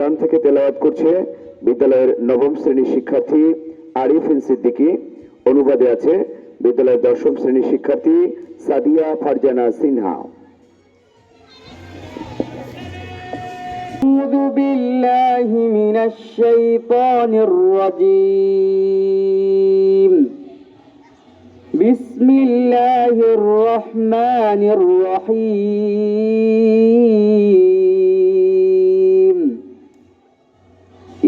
কোরআন থেকে তেলাওয়াত করছে বিদ্যালয়ের নবম শ্রেণীর শিক্ষার্থী আরিফিন সিদ্দিকী অনুবাদে আছে বিদ্যালয়ের দশম শ্রেণীর শিক্ষার্থী সাদিয়া ফারজানা সিনহা أعوذ بالله من الشيطان الرجيم بسم الله الرحمن الرحيم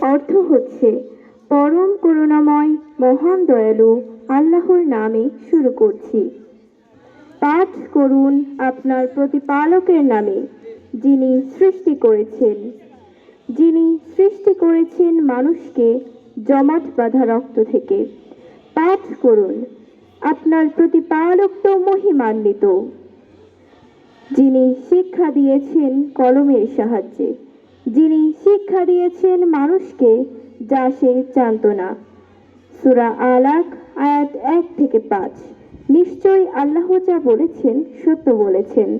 অর্থ হচ্ছে, পরম করুণাময়, মহান দয়ালু আল্লাহর নামে শুরু করছি। পাঠ করুন আপনার প্রতিপালকের নামে, যিনি সৃষ্টি করেছেন। যিনি সৃষ্টি করেছেন মানুষকে জমাট বাঁধা রক্ত থেকে। পাঠ করুন, আপনার প্রতিপালক তো মহিমান্বিত। যিনি শিক্ষা দিয়েছেন কলমের সাহায্যে। যিনি শিক্ষা দিয়েছেন মানুষকে, যা সে জানত না। সুরা আলাক, আয়াত এক থেকে পাঁচ। নিশ্চয়ই আল্লাহ যা বলেছেন, সত্য বলেছেন।